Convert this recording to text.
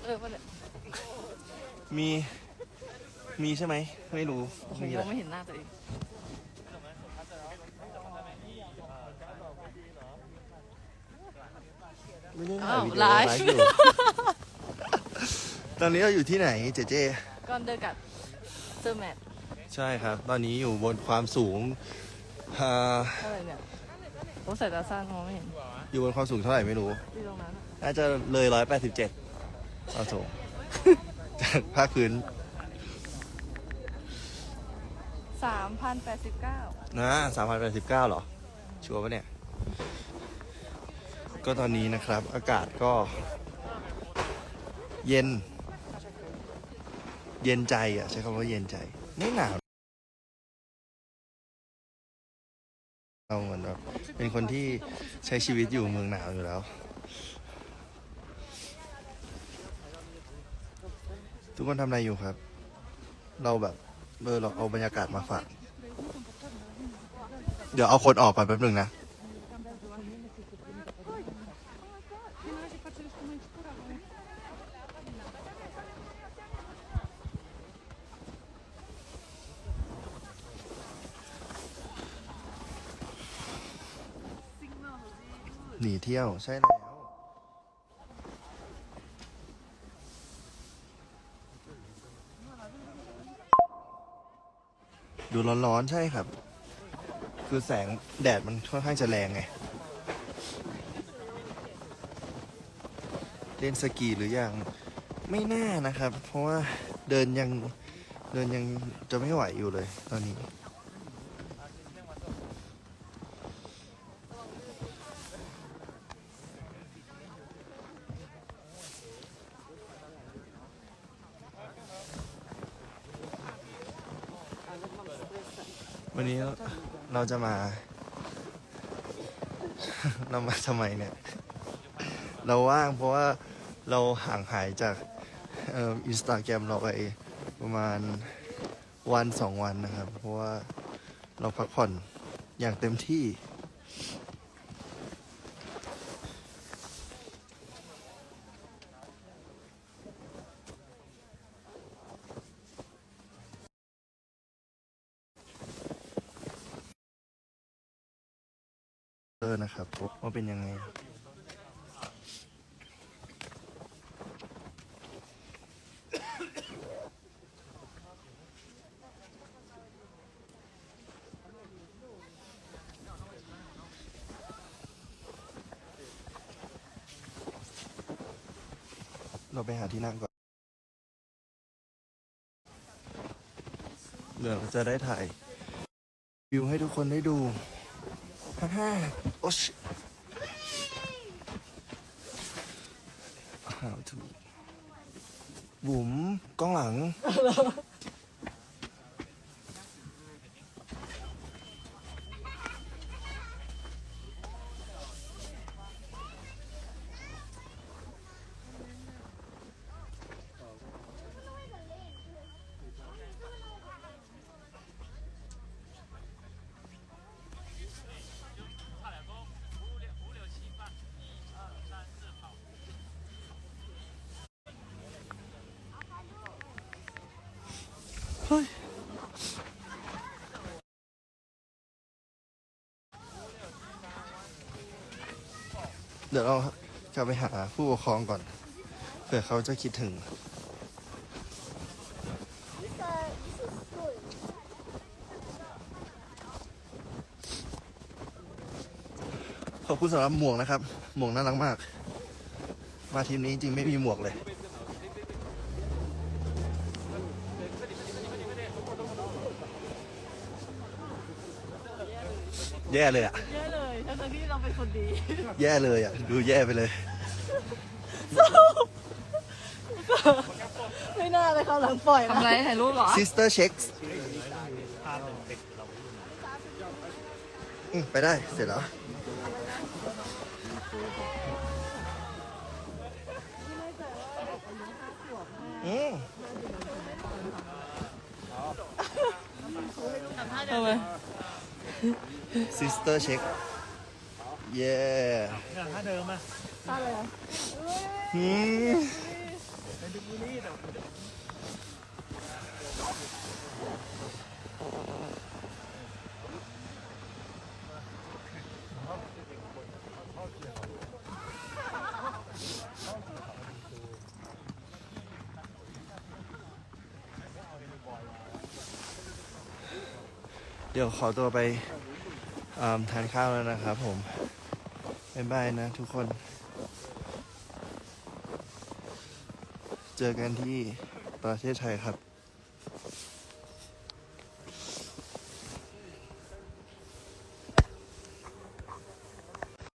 มีฟิลเตอร์ป่ะเนี่ยมีมีใช่ไหมไม่รู้ผมมีมแหองละไม่เห็นหน้าตัวเองไม่ได้ถ่ายวิดีโอไลฟ์อยู่ ตอนนี้เราอยู่ที่ไหนเจเจก้อนเดอร์กัดเซอร์แมทใช่ครับ ตอนนี้อยู่บนความสูงอ่าเท่าไรเนี่ยผมใส่ตาสั้นมองไม่เห็นอยู่บนความสูงเท่าไหร่ไม่รู้ที่ตรงนั้นน่าจะเลยร้อยแปดสิบ เจ็ดความสูงจากภาคพื้นสามพันแปดสิบเก้านะสามพันแปดสิบเก้าหรอ ชัวร์ปะเนี่ย ก็ตอนนี้นะครับ อากาศก็ เย็น เย็นใจอะ ใช้คำว่าเย็นใจ ไม่หนาวเราเหมือนแบบเป็นคนที่ใช้ชีวิตอยู่เมืองหนาวอยู่แล้ว ทุกคนทำอะไรอยู่ครับ เราแบบเออเราเอาบรรยากาศมาฝาก เดี๋ยวเอาคนออกก่อนแป๊บหนึ่งนะ หนีเที่ยวใช่แล้ว ดู ร้อนๆใช่ครับ คือแสงแดดมันค่อนข้างจะแรงไง เล่นสกีหรือยังไม่น่านะครับ เพราะว่าเดินยังเดินยังจะไม่ไหวอยู่เลยตอนนี้ วันนี้เราจะมา เรามาทำไมเนี่ย เราว่างเพราะว่าเราห่างหายจากอินสตาแกรมเราไปประมาณวันสองวันนะครับ เพราะว่าเราพักผ่อนอย่างเต็มที่ เออนะครับว่าเป็นยังไงเราไปหาที่นั่งก่อนเดี๋ยวเราจะได้ถ่ายวิวให้ทุกคนได้ดูฮ่า โอ๊ช How to บุ๋มกล้องหลัง เดี๋ยวเราจะไปหาผู้ปกครองก่อนเผื่อเขาจะคิดถึง ขอบคุณสำหรับหมวกนะครับ หมวกน่ารักมาก มาทีมนี้จริงไม่มีหมวกเลย แย่เลยอะเยอะเลยทั้งๆที่เราเป็นคนดีแย่เลยอะ ดูแย่ไปเลย ไม่น่าเลยเขาหลังปล่อยทำไรถ่ายรูปเหรอ sister checks อืมไปได้เสร็จแล้ว อืมทำไม sister check เย้ถ้าเดิมอะอืมเดี๋ยวขอตัวไป ทานข้าวแล้วนะครับผมบ๊ายบายนะทุกคน เจอกันที่ประเทศไทยครับ